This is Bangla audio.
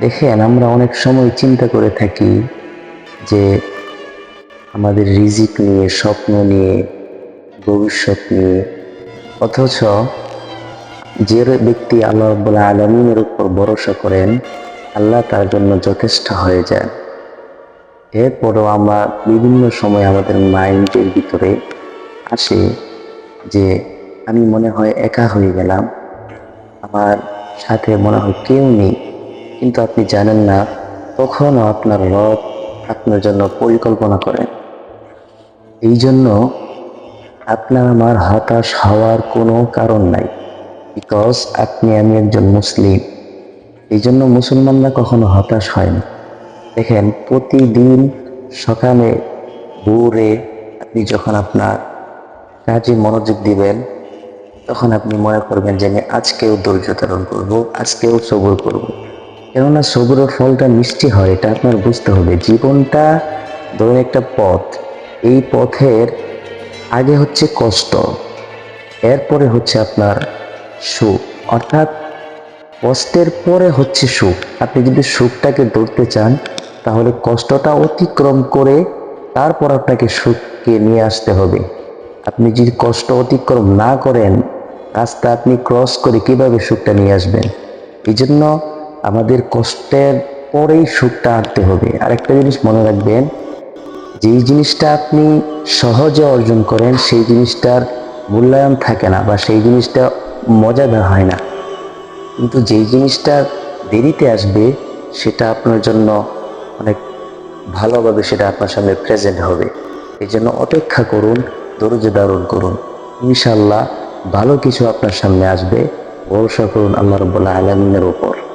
দেখেন, আমরা অনেক সময় চিন্তা করে থাকি যে আমাদের রিজিক নিয়ে, স্বপ্ন নিয়ে, ভবিষ্যৎ নিয়ে। অথচ যে ব্যক্তি আল্লাহ রব্বুল আলমিনের উপর ভরসা করেন, আল্লাহ তার জন্য যথেষ্ট হয়ে যায়। এরপরও আমরা বিভিন্ন সময় আমাদের মাইন্ডের ভিতরে আসে যে আমি মনে হয় একা হয়ে গেলাম। আমার সাথে মনে হয় কেউ নেই। কিন্তু আপনি জানেন না তখনও আপনার রব আপনার জন্য পরিকল্পনা করেন। এই জন্য আপনার আমার হতাশ হওয়ার কোনো কারণ নাই বিকজ আপনি আমি একজন মুসলিম। এই জন্য মুসলমানরা কখনো হতাশ হয় না। দেখেন, প্রতিদিন সকালে ভোরে আপনি যখন আপনার কাজে মনোযোগ দিবেন, তখন আপনি মনে করবেন যে আমি আজকেও ধৈর্য ধারণ করব, আজকেও সবুর করব। কেননা সবুরের ফলটা মিষ্টি হয়, এটা আপনার বুঝতে হবে। জীবনটা ধরুন একটা পথ, এই পথের আগে হচ্ছে কষ্ট, এরপরে হচ্ছে আপনার সুখ। অর্থাৎ কষ্টের পরে হচ্ছে সুখ। আপনি যদি সুখটাকে ধরতে চান, তাহলে কষ্টটা অতিক্রম করে তারপর আপনাকে সুখকে নিয়ে আসতে হবে। আপনি যদি কষ্ট অতিক্রম না করেন, রাস্তা আপনি ক্রস করে কীভাবে সুখটা নিয়ে আসবেন? এই জন্য আমাদের কষ্টের পরেই সুখটা আনতে হবে। আরেকটা জিনিস মনে রাখবেন, যেই জিনিসটা আপনি সহজে অর্জন করেন, সেই জিনিসটার মূল্যায়ন থাকে না বা সেই জিনিসটা মজাদার হয় না। কিন্তু যেই জিনিসটা দেরিতে আসবে, সেটা আপনার জন্য অনেক ভালোভাবে সেটা আপনার সামনে প্রেজেন্ট হবে। এই জন্য অপেক্ষা করুন, ধৈর্য ধারণ করুন। ইনশাল্লাহ ভালো কিছু আপনার সামনে আসবে। ভরসা করুন আল্লাহ রব্বুল্লাহ আলমিনের উপর।